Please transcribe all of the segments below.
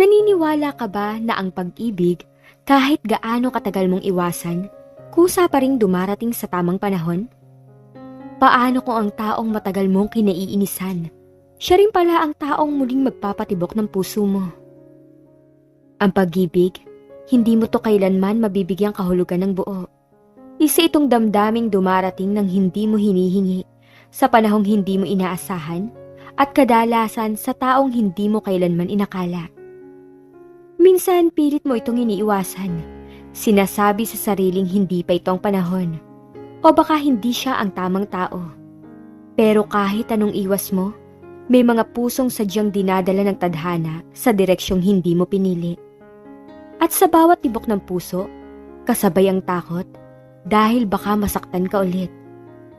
Naniniwala ka ba na ang pag-ibig, kahit gaano katagal mong iwasan, kusa pa ring dumarating sa tamang panahon? Paano kung ang taong matagal mong kinaiinisan, siya rin pala ang taong muling magpapatibok ng puso mo? Ang pag-ibig, hindi mo to kailanman mabibigyang kahulugan ng buo. Isa itong damdaming dumarating ng hindi mo hinihingi, sa panahong hindi mo inaasahan, at kadalasan sa taong hindi mo kailanman inakala. Minsan pilit mo itong iniiwasan. Sinasabi sa sariling hindi pa itong panahon. O baka hindi siya ang tamang tao. Pero kahit anong iwas mo, may mga pusong sadyang dinadala ng tadhana sa direksyong hindi mo pinili. At sa bawat tibok ng puso, kasabay ang takot dahil baka masaktan ka ulit.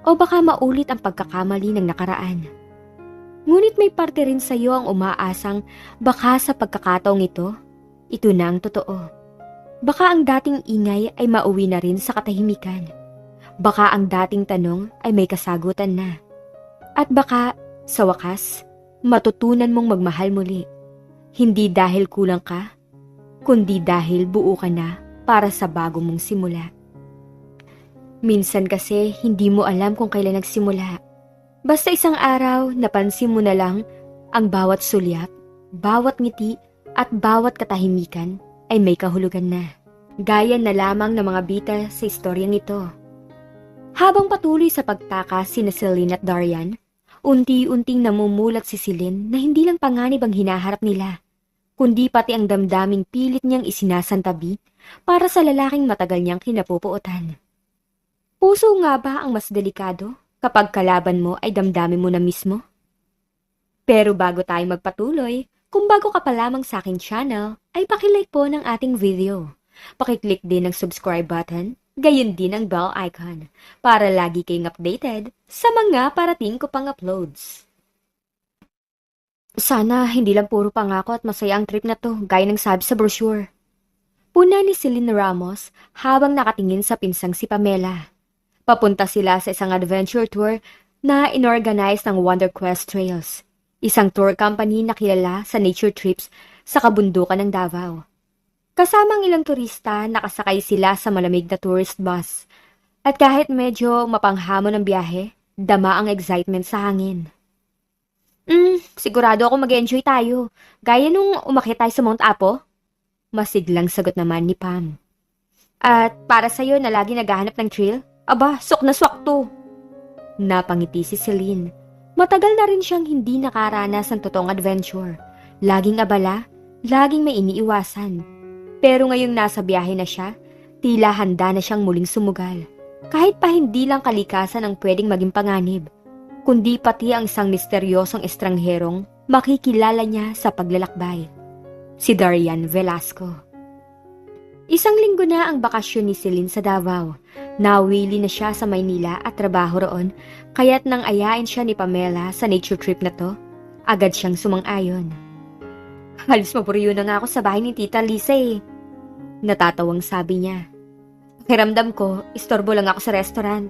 O baka maulit ang pagkakamali ng nakaraan. Ngunit may parte rin sa iyo ang umaasang baka sa pagkakataong ito, ito na ang totoo. Baka ang dating ingay ay mauwi na rin sa katahimikan. Baka ang dating tanong ay may kasagutan na. At baka, sa wakas, matutunan mong magmahal muli. Hindi dahil kulang ka, kundi dahil buo ka na para sa bago mong simula. Minsan kasi hindi mo alam kung kailan nagsimula. Basta isang araw, napansin mo na lang ang bawat sulyap, bawat ngiti at bawat katahimikan ay may kahulugan na. Gaya na lamang ng mga bita sa istoryang ito. Habang patuloy sa pagtaka sina Celine at Darian, unti-unting namumulat si Celine na hindi lang panganib ang hinaharap nila, kundi pati ang damdaming pilit niyang isinasantabi para sa lalaking matagal niyang kinapupuotan. Puso nga ba ang mas delikado kapag kalaban mo ay damdamin mo na mismo? Pero bago tayo magpatuloy, kung bago ka pa lamang sa aking channel, ay pakilike po ng ating video. Pakiclick din ng subscribe button, gayon din ang bell icon, para lagi kayong updated sa mga parating ko pang uploads. Sana hindi lang puro pangako at masaya ang trip na to, gaya ng sabi sa brochure. Puna ni Celine Ramos habang nakatingin sa pinsang si Pamela. Papunta sila sa isang adventure tour na inorganize ng Wonder Quest Trails, isang tour company na kilala sa nature trips sa kabundukan ng Davao. Kasamang ilang turista, nakasakay sila sa malamig na tourist bus. At kahit medyo mapanghamon ang biyahe, dama ang excitement sa hangin. Hmm, sigurado ako mag-enjoy tayo. Gaya nung umakit tayo sa Mount Apo. Masiglang sagot naman ni Pam. At para sa'yo na lagi naghahanap ng thrill, aba, sok na swak to. Napangiti si Celine. Matagal na rin siyang hindi nakaranas ng totoong adventure. Laging abala, laging may iniiwasan. Pero ngayong nasa biyahe na siya, tila handa na siyang muling sumugal. Kahit pa hindi lang kalikasan ang pwedeng maging panganib, kundi pati ang isang misteryosong estrangherong makikilala niya sa paglalakbay. Si Darian Velasco. Isang linggo na ang bakasyon ni Celine sa Davao. Nawili na siya sa Maynila at trabaho roon, kaya't nang ayain siya ni Pamela sa nature trip na to, agad siyang sumang-ayon. Halos mapuriyo na nga ako sa bahay ni Tita Lisa eh. Natatawang sabi niya. Pakiramdam ko, istorbo lang ako sa restaurant.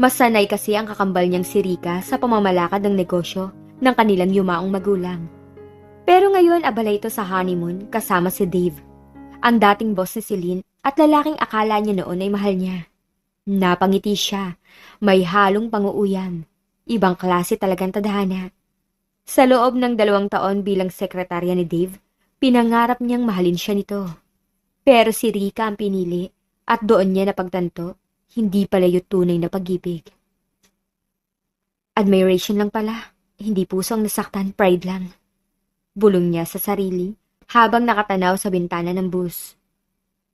Masanay kasi ang kakambal niyang si Rika sa pamamalakad ng negosyo ng kanilang yumaong magulang. Pero ngayon abala ito sa honeymoon kasama si Dave, ang dating boss ni Celine at lalaking akala niya noon ay mahal niya. Napangiti siya, may halong panguuyam. Ibang klase talagang tadhana. Sa loob ng dalawang taon bilang sekretarya ni Dave, pinangarap niyang mahalin siya nito. Pero si Rika ang pinili at doon niya napagtanto, hindi pala yung tunay na pag-ibig. Admiration lang pala, hindi puso ang nasaktan, pride lang. Bulong niya sa sarili habang nakatanaw sa bintana ng bus.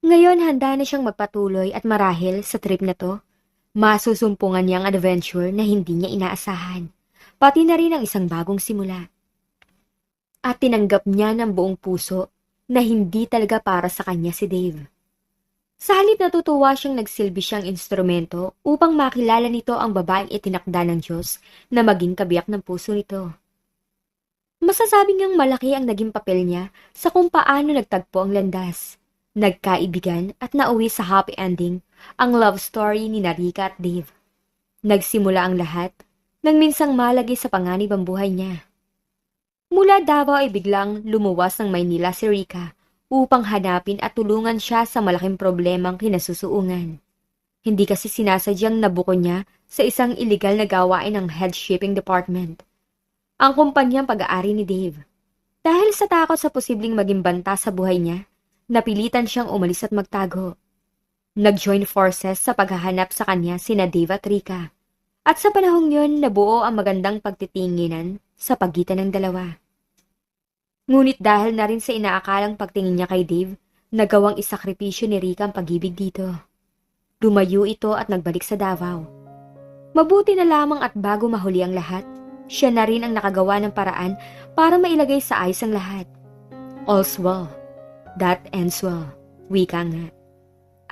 Ngayon handa na siyang magpatuloy at marahil sa trip na to, masusumpungan niyang adventure na hindi niya inaasahan, pati na rin ang isang bagong simula. At tinanggap niya ng buong puso na hindi talaga para sa kanya si Dave. Sa halip natutuwa siyang nagsilbi siyang instrumento upang makilala nito ang babaeng itinakda ng Diyos na maging kabiyak ng puso nito. Masasabi niyang malaki ang naging papel niya sa kung paano nagtagpo ang landas, nagkaibigan at nauwi sa happy ending ang love story ni Narika at Dave. Nagsimula ang lahat nang minsang malagi sa panganib ang buhay niya. Mula Davao ay biglang lumuwas ng Maynila si Rika upang hanapin at tulungan siya sa malaking problemang kinasusuungan. Hindi kasi sinasadyang nabuko niya sa isang illegal na gawain ng head shipping department. Ang kumpanyang pag-aari ni Dave. Dahil sa takot sa posibleng maging banta sa buhay niya, napilitan siyang umalis at magtago. Nag-join forces sa paghahanap sa kanya sina Dave at Rika. At sa panahong yun, nabuo ang magandang pagtitinginan sa pagitan ng dalawa. Ngunit dahil na rin sa inaakalang pagtingin niya kay Dave, nagawang isakripisyo ni Rika ang pag-ibig dito. Lumayo ito at nagbalik sa Davao. Mabuti na lamang at bago mahuli ang lahat, siya na rin ang nakagawa ng paraan para mailagay sa ayos ang lahat. All's well. That ends well. Wika nga.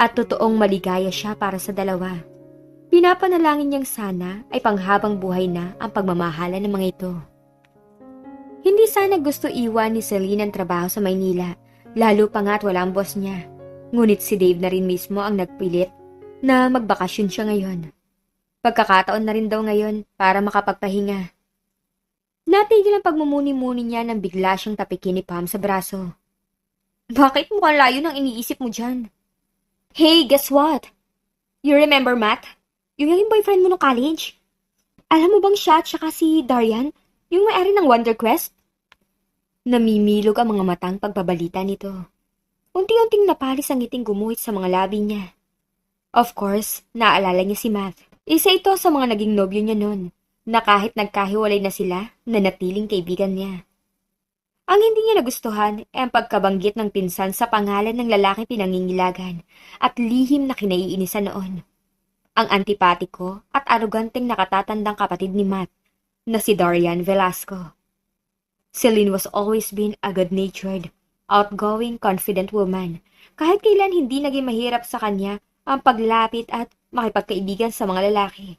At totoong maligaya siya para sa dalawa. Pinapanalangin niyang sana ay panghabang buhay na ang pagmamahala ng mga ito. Hindi sana gusto iwan ni Celine ang trabaho sa Maynila, lalo pa nga't walang boss niya. Ngunit si Dave na rin mismo ang nagpilit na magbakasyon siya ngayon. Pagkakataon na rin daw ngayon para makapagpahinga. Natigil ang pagmumuni-muni niya nang bigla siyang tapikin ni Pam sa braso. Bakit mukhang layo ng iniisip mo dyan? Hey, guess what? You remember Matt? Yung naging boyfriend mo no college? Alam mo bang siya at saka si Darian, yung may-ari ng Wonder Quest? Namimilog ang mga matang pagbabalita nito. Unti-unting napalis ang ngiting gumuhit sa mga labi niya. Of course, naalala niya si Matt. Isa ito sa mga naging nobyo niya noon, na kahit nagkahiwalay na sila, nanatiling kaibigan niya. Ang hindi niya nagustuhan ay ang pagkabanggit ng pinsan sa pangalan ng lalaki pinangingilagan at lihim na kinaiinisan noon. Ang antipatiko at aruganteng nakatatandang kapatid ni Matt na si Darian Velasco. Celine was always been a good-natured, outgoing, confident woman. Kahit kailan hindi naging mahirap sa kanya ang paglapit at makipagkaibigan sa mga lalaki.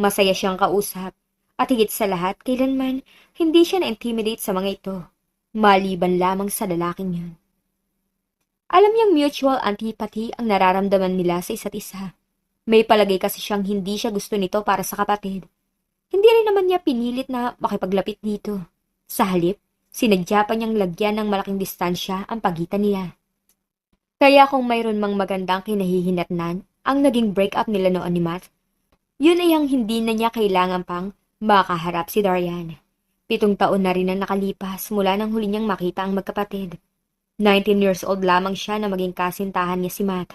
Masaya siyang kausap at higit sa lahat, kailanman hindi siya na-intimidate sa mga ito, maliban lamang sa lalaking yun. Alam niyang mutual antipathy ang nararamdaman nila sa isa't isa. May palagay kasi siyang hindi siya gusto nito para sa kapatid. Hindi rin naman niya pinilit na makipaglapit dito. Sa halip, sinadya pa niyang lagyan ng malaking distansya ang pagitan nila. Kaya kung mayroon mang magandang kinahihinatnan ang naging breakup nila noon ni Matt, yun ay ang hindi na niya kailangan pang makaharap si Darian. Pitong taon na rin ang nakalipas mula nang huli niyang makita ang magkapatid. 19 years old lamang siya na maging kasintahan niya si Matt.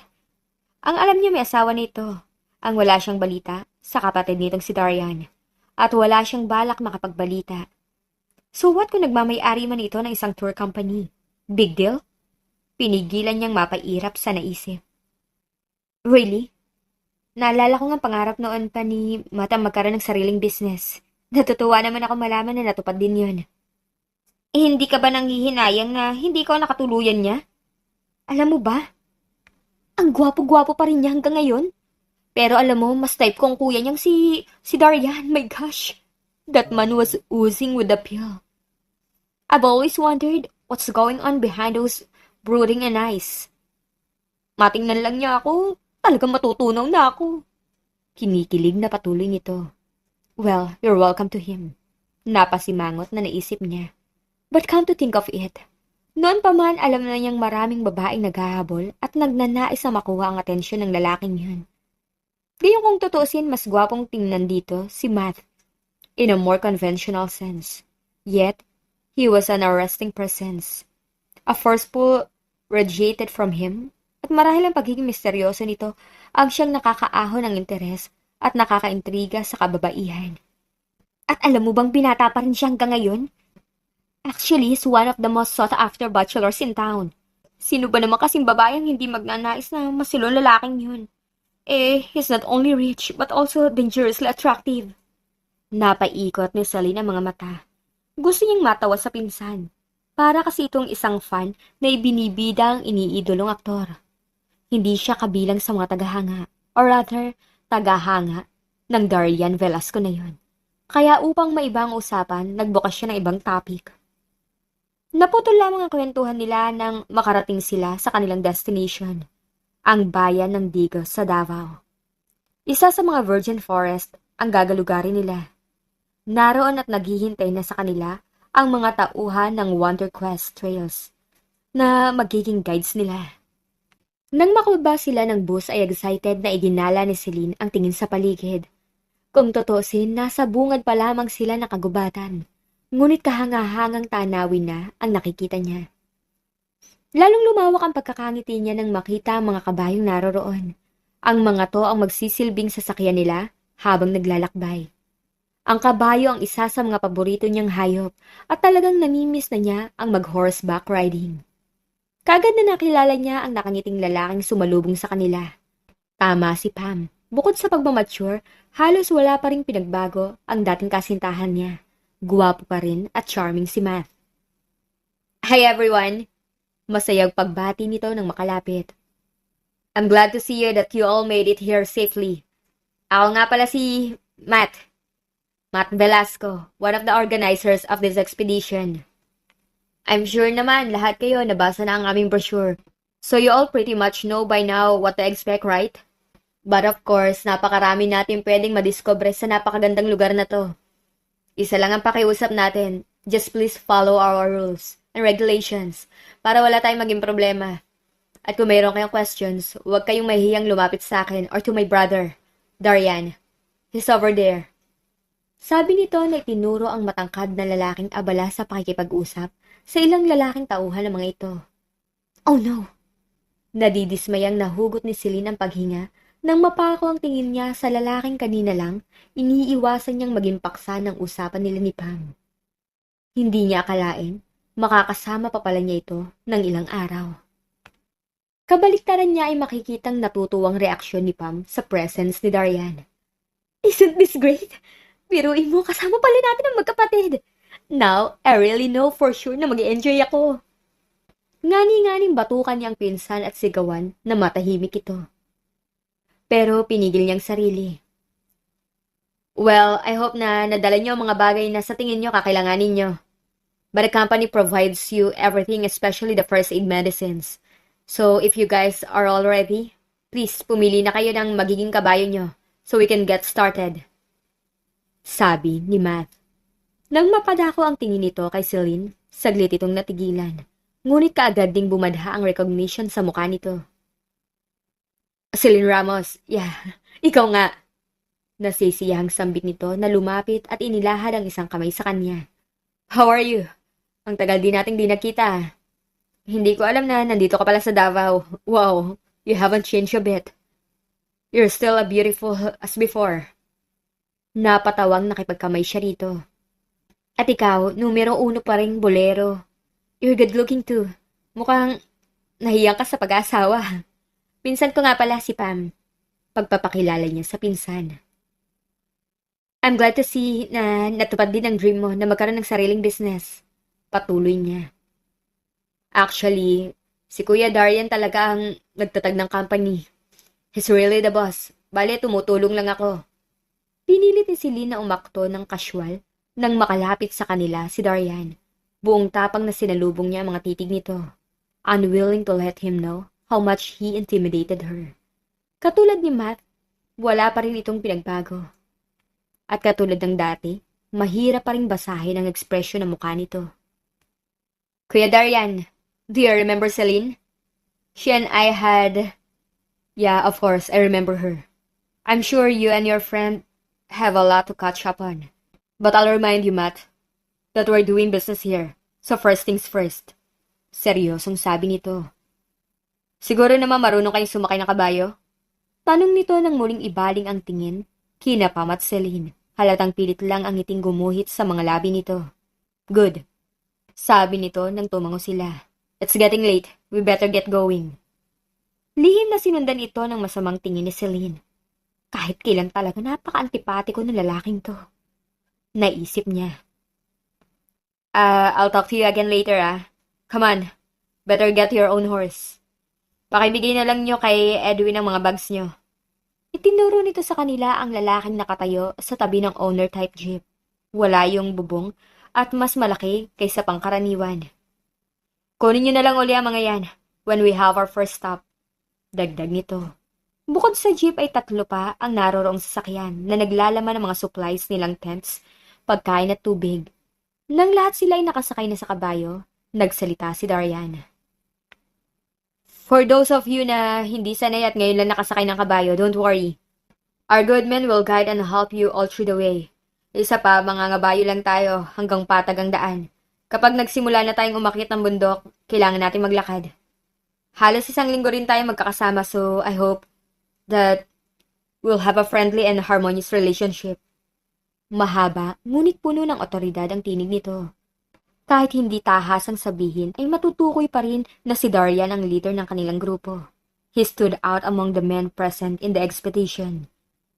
Ang alam niya may asawa nito. Ang wala siyang balita sa kapatid nitong si Darian. At wala siyang balak makapagbalita So what kung nagmamay-ari man ito ng isang tour company? Big deal? Pinigilan niyang mapairap sa naisip. Really? Naalala ko nga pangarap noon pa ni Mata magkaroon ng sariling business. Natutuwa naman ako malaman na natupad din yun. Eh, hindi ka ba nanghihinayang na hindi ko nakatuluyan niya? Alam mo ba? Ang gwapo-gwapo pa rin niya hanggang ngayon. Pero alam mo, mas type kong kuya niyang si, si Darian. My gosh. That man was oozing with appeal. I've always wondered what's going on behind those brooding and eyes. Matingnan lang niya ako, talagang matutunaw na ako. Kinikilig na patuloy nito. Well, you're welcome to him. Napasimangot na naisip niya. But come to think of it, noon pa man alam na niyang maraming babaeng naghahabol at nagnanais na makuha ang atensyon ng lalaking yun. Gayong kung tutuusin, mas gwapong tingnan dito si Matt in a more conventional sense. Yet, He was an arresting presence. A forceful radiated from him at marahil ang pagiging misteryoso nito ang siyang nakakaahon ng interes at nakakaintriga sa kababaihan. At alam mo bang binata pa rin siya hanggang ngayon? Actually, he's one of the most sought-after bachelors in town. Sino ba naman kasing babae hindi magnanais na masilong lalaking yun? Eh, he's not only rich, but also dangerously attractive. Napaikot ni Celine ang mga mata. Gusto niyang matawa sa pinsan. Para kasi itong isang fan na ibinibida ang iniidolong aktor. Hindi siya kabilang sa mga tagahanga, or rather, tagahanga ng Darian Velasco na yon. Kaya upang maibang usapan, nagbukas siya ng ibang topic. Naputol lamang ang kwentuhan nila nang makarating sila sa kanilang destination, ang bayan ng Digos sa Davao. Isa sa mga virgin forest ang gagalugarin nila. Naroon at naghihintay na sa kanila ang mga tauhan ng Wonder Quest Trails na magiging guides nila. Nang makababa sila ng bus ay excited na idinala ni Celine ang tingin sa paligid. Kung totoosin, nasa bungad pa lamang sila ng kagubatan. Ngunit kahangahangang tanawin na ang nakikita niya. Lalong lumawak ang pagkakangiti niya nang makita ang mga kabayong naroroon. Ang mga to ang magsisilbing sasakyan nila habang naglalakbay. Ang kabayo ang isa sa mga paborito niyang hayop at talagang namimiss na niya ang mag-horseback riding. Kagad na nakilala niya ang nakangiting lalaking sumalubong sa kanila. Tama si Pam. Bukod sa pagmamature, halos wala pa rin pinagbago ang dating kasintahan niya. Guwapo pa rin at charming si Matt. Hi everyone! Masayag pagbati nito ng makalapit. I'm glad to see you that you all made it here safely. Ako nga pala si Matt. Matt Velasco, one of the organizers of this expedition. I'm sure naman lahat kayo nabasa na ang aming brochure. So you all pretty much know by now what to expect, right? But of course, napakarami natin pwedeng madiscover sa napakagandang lugar na to. Isa lang ang pakiusap natin. Just please follow our rules and regulations para wala tayong maging problema. At kung mayroon kayong questions, huwag kayong mahihiyang lumapit sa akin or to my brother, Darian. He's over there. Sabi nito na itinuro ang matangkad na lalaking abala sa pakikipag-usap sa ilang lalaking tauhan ng mga ito. Oh no! Nadidismayang nahugot ni Celine ang paghinga nang mapako ang tingin niya sa lalaking kanina lang, iniiwasan niyang maging paksa ng usapan nila ni Pam. Hindi niya akalain, makakasama pa pala niya ito ng ilang araw. Kabaliktaran niya ay makikitang natutuwang reaksyon ni Pam sa presence ni Darian. Isn't this great? Biruin mo, kasama pala natin ang magkapatid. Now, I really know for sure na mag enjoy ako. Ngani-nganing batukan niyang pinsan at sigawan na matahimik ito. Pero pinigil niyang sarili. Well, I hope na nadala niyo ang mga bagay na sa tingin niyo kakailanganin niyo. But the company provides you everything, especially the first aid medicines. So if you guys are all ready, please pumili na kayo ng magiging kabayo niyo so we can get started. Sabi ni Matt. Nang mapadako ang tingin nito kay Celine, saglit itong natigilan. Ngunit kaagad ding bumadha ang recognition sa mukha nito. Celine Ramos, yeah, ikaw nga. Nasisiyahang sambit nito na lumapit at inilahad ang isang kamay sa kanya. How are you? Ang tagal din nating di nakita. Hindi ko alam na nandito ka pala sa Davao. Wow, you haven't changed a bit. You're still as beautiful as before. Napatawang nakipagkamay siya rito. At ikaw, numero uno pa rin bolero. You're good looking too. Mukhang nahiyang ka sa pag-aasawa. Pinsan ko nga pala si Pam. Pagpapakilala niya sa pinsan. I'm glad to see na natupad din ang dream mo na magkaroon ng sariling business. Patuloy niya. Actually, si Kuya Darian talaga ang nagtatag ng company. He's really the boss. Bale, tumutulong lang ako. Pinilit ni Celine na umakto ng casual nang makalapit sa kanila si Darian. Buong tapang na sinalubong niya ang mga titig nito. Unwilling to let him know how much he intimidated her. Katulad ni Matt, wala pa rin itong pinagbago. At katulad ng dati, mahirap pa rin basahin ang ekspresyon ng mukha nito. Kuya Darian, do you remember Celine? She and I had... Yeah, of course, I remember her. I'm sure you and your friend have a lot to catch up on. But I'll remind you, Matt, that we're doing business here. So first things first. Seryosong sabi nito. Siguro naman marunong kayong sumakay ng kabayo? Tanong nito nang muling ibaling ang tingin, kina Pam at Celine. Halatang pilit lang ang ngiting gumuhit sa mga labi nito. Good. Sabi nito nang tumango sila. It's getting late. We better get going. Lihim na sinundan ito ng masamang tingin ni Celine. Kahit kailan talaga napaka-antipatiko ng lalaking to. Naisip niya. Uh, I'll talk to you again later ah. Come on. Better get your own horse. Pakibigay na lang nyo kay Edwin ang mga bags nyo. Itinuro nito sa kanila ang lalaking nakatayo sa tabi ng owner-type jeep. Wala yung bubong at mas malaki kaysa pangkaraniwan. Kunin nyo na lang uli ang mga yan when we have our first stop. Dagdag nito. Bukod sa jeep ay tatlo pa ang naroroong sasakyan na naglalaman ng mga supplies nilang tents, pagkain at tubig. Nang lahat sila ay nakasakay na sa kabayo, nagsalita si Darian. For those of you na hindi sanay at ngayon lang nakasakay ng kabayo, don't worry. Our good men will guide and help you all through the way. Isa pa, mga ngabayo lang tayo hanggang patag ang daan. Kapag nagsimula na tayong umakyat ng bundok, kailangan natin maglakad. Halos isang linggo rin tayo magkakasama so I hope that we'll have a friendly and harmonious relationship. Mahaba, ngunit puno ng otoridad ang tinig nito. Kahit hindi tahas ang sabihin, ay matutukoy pa rin na si Darian ang leader ng kanilang grupo. He stood out among the men present in the expedition,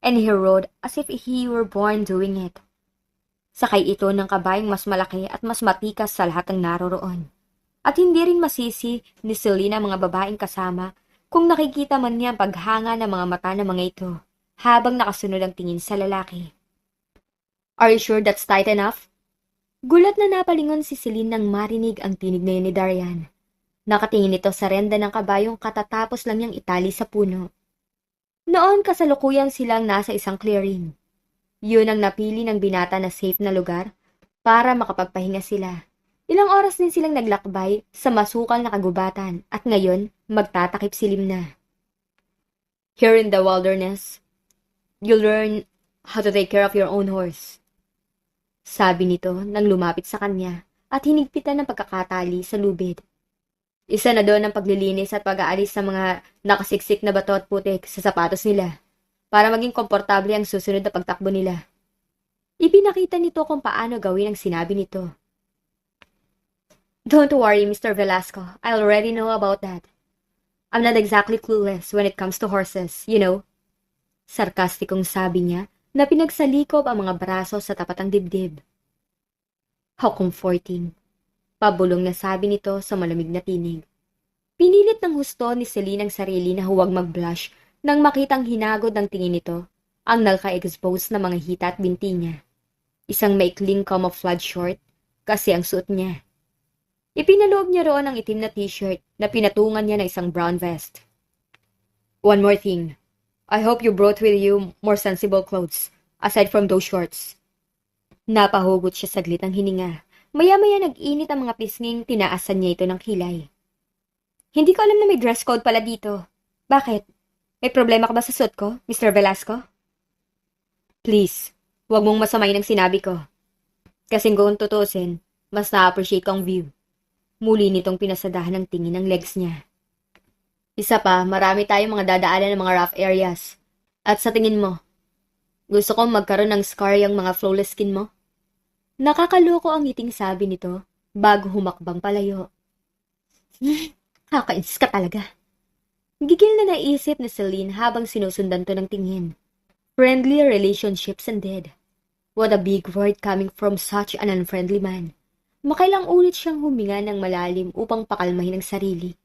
and he rode as if he were born doing it. Sakay ito ng kabayang mas malaki at mas matikas sa lahat ng naroroon. At hindi rin masisi ni Selena mga babaeng kasama kung nakikita man niya ang paghanga ng mga mata ng mga ito habang nakasunod ang tingin sa lalaki. Are you sure that's tight enough? Gulat na napalingon si Celine nang marinig ang tinig na yun ni Darian. Nakatingin ito sa renda ng kabayong katatapos lang niyang itali sa puno. Noon kasalukuyan silang nasa isang clearing. Yun ang napili ng binata na safe na lugar para makapagpahinga sila. Ilang oras din silang naglakbay sa masukal na kagubatan at ngayon magtatakip silim na. Here in the wilderness, you'll learn how to take care of your own horse. Sabi nito nang lumapit sa kanya at hinigpitan ng pagkakatali sa lubid. Isa na doon ang paglilinis at pag-aalis sa mga nakasiksik na bato at putik sa sapatos nila para maging komportable ang susunod na pagtakbo nila. Ipinakita nito kung paano gawin ang sinabi nito. Don't worry, Mr. Velasco. I already know about that. I'm not exactly clueless when it comes to horses, you know. Sarkastikong sabi niya na pinagsalikob ang mga braso sa tapat ng dibdib. How comforting. Pabulong na sabi nito sa malamig na tinig. Pinilit ng husto ni Celine ang sarili na huwag mag-blush nang makitang hinagod ng tingin nito ang nalka-expose na mga hita at binti niya. Isang maikling camouflage short kasi ang suot niya. Ipinaloob niya roon ang itim na t-shirt na pinatungan niya ng isang brown vest. One more thing. I hope you brought with you more sensible clothes, aside from those shorts. Napahugot siya saglit ang hininga. Maya-maya nag-init ang mga pisnging tinaasan niya ito ng kilay. Hindi ko alam na may dress code pala dito. Bakit? May problema ka ba sa suot ko, Mr. Velasco? Please, huwag mong masamayin ang sinabi ko. Kasing kung tutusin, mas na-appreciate ko ang view. Muli nitong pinasadahan ng tingin ng legs niya. Isa pa, marami tayong mga dadaanan ng mga rough areas. At sa tingin mo, gusto kong magkaroon ng scar yung mga flawless skin mo? Nakakaloko ang ngiting sabi nito bago humakbang palayo. Kakainis ka talaga. Gigil na naisip ni Celine habang sinusundan to ng tingin. Friendly relationships indeed. What a big word coming from such an unfriendly man. Makailang ulit siyang huminga ng malalim upang pakalmahin ang sarili.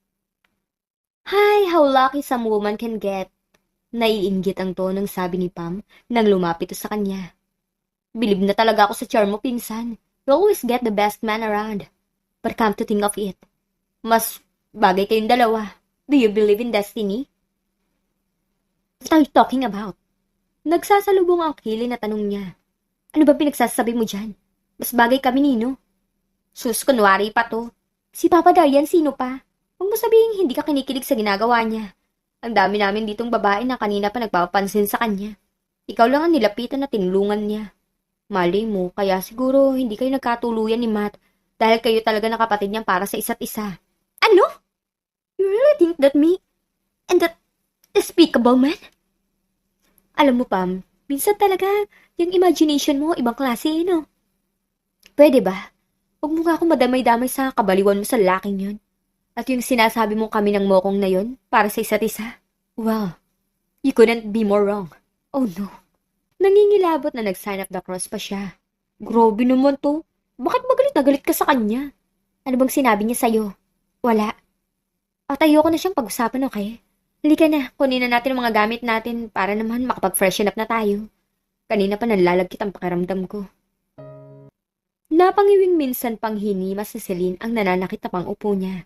Hi, how lucky some woman can get. Naiinggit ang tonong sabi ni Pam nang lumapit sa kanya. Bilib na talaga ako sa charm mo, pinsan. You always get the best man around. But come to think of it, mas bagay kayong dalawa. Do you believe in destiny? What are you talking about? Nagsasalubong ang kili na tanong niya. Ano ba pinagsasabi mo dyan? Mas bagay kami nino. Sus, kunwari pa to. Si Papa Darian, sino pa? Huwag mo sabihin hindi ka kinikilig sa ginagawa niya. Ang dami namin ditong babae na kanina pa nagpapansin sa kanya. Ikaw lang ang nilapitan na tinulungan niya. Mali mo, kaya siguro hindi kayo nagkatuluyan ni Matt dahil kayo talaga na kapatid niyang para sa isa't isa. Ano? You really think that me and that despicable man? Alam mo, Pam, minsan talaga yung imagination mo ibang klase, eh, no? Pwede ba? Huwag mo nga ako madamay-damay sa kabaliwan mo sa laking yun. At yung sinasabi mo kami ng mokong na yun para sa isa't isa. Well, you couldn't be more wrong. Oh no. Nangingilabot na nag-sign up the cross pa siya. Grabe naman to. Bakit magalit na galit ka sa kanya? Ano bang sinabi niya sa'yo? Wala. At ayoko na siyang pag-usapan, okay? Halika na, kunin na natin ang mga gamit natin para naman makapag-freshen up na tayo. Kanina pa nalalagkit ang pakiramdam ko. Napangiwing minsan pang hinima si Celine ang nananakit na pang-upo niya.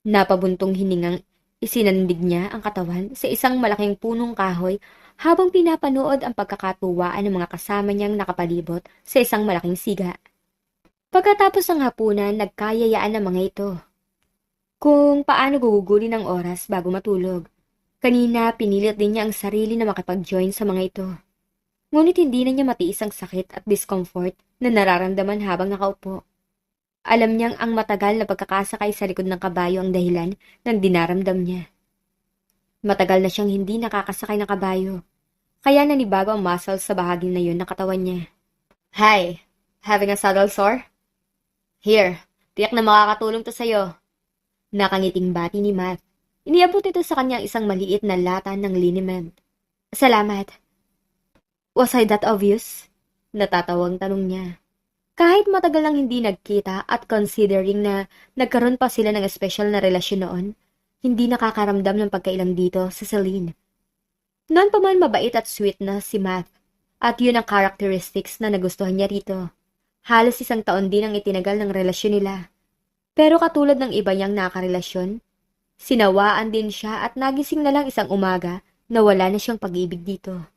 Napabuntong hiningang isinandig niya ang katawan sa isang malaking punong kahoy habang pinapanood ang pagkakatuwaan ng mga kasama niyang nakapalibot sa isang malaking siga. Pagkatapos ng hapunan, nagkayayaan ang mga ito. Kung paano gugugulin ang oras bago matulog. Kanina, pinilit din niya ang sarili na makipag-join sa mga ito. Ngunit hindi na niya matiis ang sakit at discomfort na nararamdaman habang nakaupo. Alam niyang ang matagal na pagkakasakay sa likod ng kabayo ang dahilan ng dinaramdam niya. Matagal na siyang hindi nakakasakay ng kabayo, kaya nanibago ang muscles sa bahagi na yun ng katawan niya. Hi, having a saddle sore? Here, tiyak na makakatulong to sa'yo. Nakangiting bati ni Matt. Iniabot ito sa kanya isang maliit na lata ng liniment. Salamat. Was I that obvious? Natatawang tanong niya. Kahit matagal nang hindi nagkita at considering na nagkaroon pa sila ng espesyal na relasyon noon, hindi nakakaramdam ng pagkailang dito sa Celine. Noon pa man mabait at sweet na si Matt, at yun ang characteristics na nagustuhan niya rito. Halos isang taon din ang itinagal ng relasyon nila. Pero katulad ng iba niyang nakarelasyon, sinawaan din siya at nagising na lang isang umaga na wala na siyang pag-ibig dito.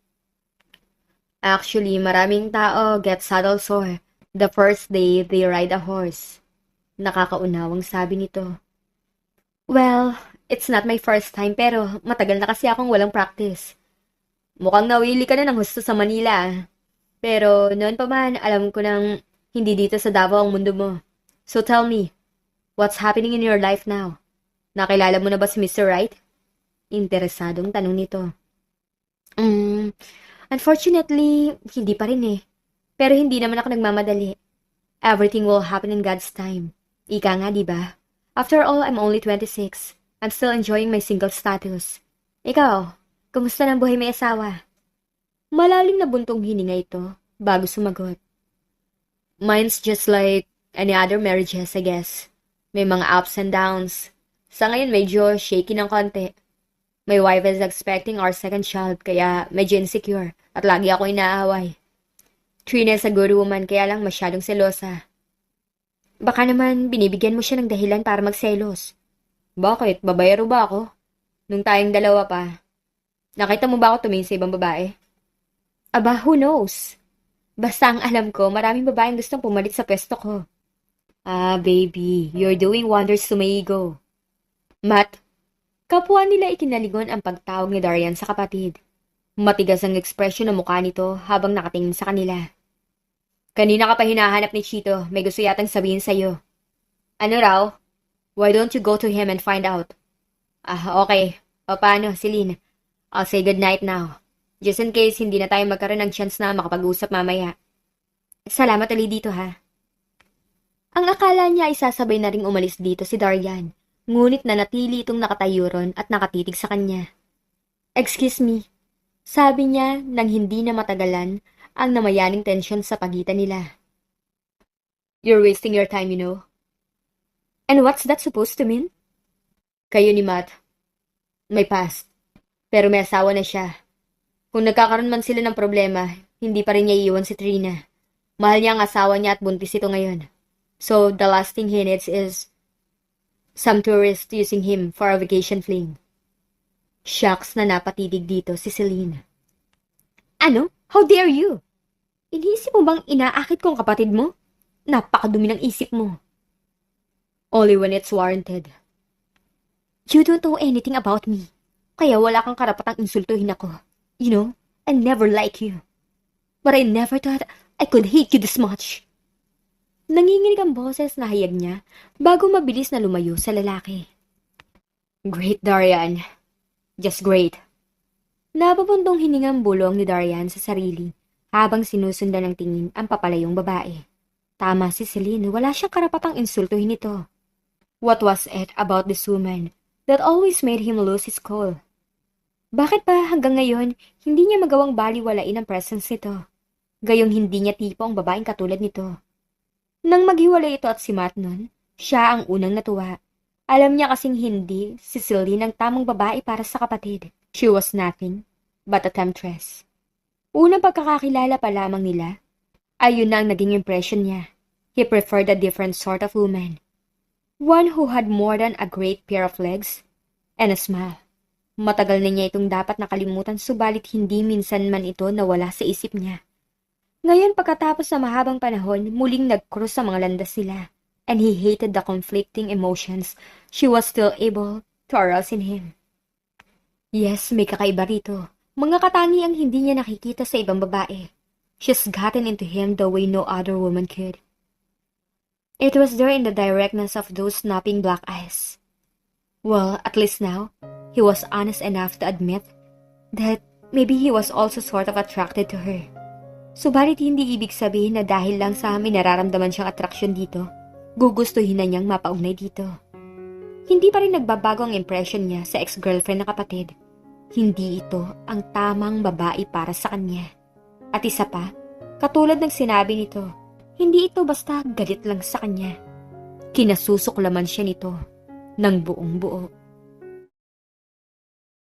Actually, maraming tao get saddle sore the first day they ride a horse. Nakakaunawang sabi nito. Well, it's not my first time pero matagal na kasi akong walang practice. Mukhang nawili ka na ng gusto sa Manila. Pero noon pa man, alam ko nang hindi dito sa Davao ang mundo mo. So tell me, what's happening in your life now? Nakilala mo na ba si Mr. Wright? Interesadong tanong nito. Mm, unfortunately, hindi pa rin eh. Pero hindi naman ako nagmamadali. Everything will happen in God's time. Ika nga, di ba? After all, I'm only 26. I'm still enjoying my single status. Ikaw, kumusta ng buhay may asawa? Malalim na buntong hininga ito bago sumagot. Mine's just like any other marriages, I guess. May mga ups and downs. Sa ngayon, medyo shaky ng konti. My wife is expecting our second child, kaya medyo insecure at lagi ako inaaway. Trina is a good woman, kaya lang masyadong selosa. Baka naman binibigyan mo siya ng dahilan para magselos. Bakit? Babayaro ba ako? Nung tayong dalawa pa. Nakita mo ba ako tumingin sa ibang babae? Aba, who knows? Basta ang alam ko, maraming babaeng gustong pumalit sa pwesto ko. Ah, baby, you're doing wonders to my ego. Matt, kapwa nila ikinaligon ang pagtawag ni Darian sa kapatid. Matigas ang ekspresyon ng mukha nito habang nakatingin sa kanila. Kanina ka pa hinahanap ni Chito, may gusto yatang sabihin sa'yo. Ano raw? Why don't you go to him and find out? Ah, okay. O paano, Celine? I'll say good night now. Just in case hindi na tayo magkaroon ng chance na makapag-usap mamaya. Salamat ulit dito ha. Ang akala niya ay sasabay na ring umalis dito si Darian, ngunit nanatili itong nakatayo ron at nakatitig sa kanya. Excuse me, sabi niya nang hindi na matagalan ang namayaning tensyon sa pagitan nila. You're wasting your time, you know. And what's that supposed to mean? Kayo ni Matt. May past. Pero may asawa na siya. Kung nagkakaroon man sila ng problema, hindi pa rin niya iiwan si Trina. Mahal niya ang asawa niya at buntis ito ngayon. So, the last thing he needs is some tourist using him for a vacation fling. Shucks na napatidig dito si Celine. Ano? How dare you? Iniisip mo bang inaakit kong kapatid mo? Napakadumi ng isip mo. Only when it's warranted. You don't know anything about me. Kaya wala kang karapatang insultuhin ako. You know, I never like you. But I never thought I could hate you this much. Nanginginig ang boses na hayag niya bago mabilis na lumayo sa lalaki. Great, Darian. Just great. Napapundong hiningang bulong ni Darian sa sarili habang sinusundan ng tingin ang papalayong babae. Tama si Celine, wala siyang karapatang insultuhin ito. What was it about this woman that always made him lose his cool? Bakit pa hanggang ngayon hindi niya magawang baliwalain ang presence nito? Gayong hindi niya tipo ang babaeng katulad nito. Nang maghiwalay ito at si Matt nun, siya ang unang natuwa. Alam niya kasing hindi si Celine ang tamang babae para sa kapatid. She was nothing but a temptress. Unang pagkakakilala pa lamang nila, ayun na ang naging impression niya. He preferred a different sort of woman. One who had more than a great pair of legs and a smile. Matagal na niya itong dapat nakalimutan subalit hindi minsan man ito nawala sa isip niya. Ngayon pagkatapos sa mahabang panahon, muling nag-cross sa mga landas sila. And he hated the conflicting emotions she was still able to arouse in him. Yes, may kakaiba rito. Mga katangiang hindi niya nakikita sa ibang babae. She's gotten into him the way no other woman could. It was there in the directness of those snapping black eyes. Well, at least now, he was honest enough to admit that maybe he was also sort of attracted to her. Subalit hindi ibig sabihin na dahil lang sa may nararamdaman siyang atraksyon dito, gugustuhin na niyang mapaunay dito. Hindi pa rin nagbabago ang impression niya sa ex-girlfriend na kapatid. Hindi ito ang tamang babae para sa kanya. At isa pa, katulad ng sinabi nito, hindi ito basta galit lang sa kanya. Kinasusuklaman siya nito ng buong buo.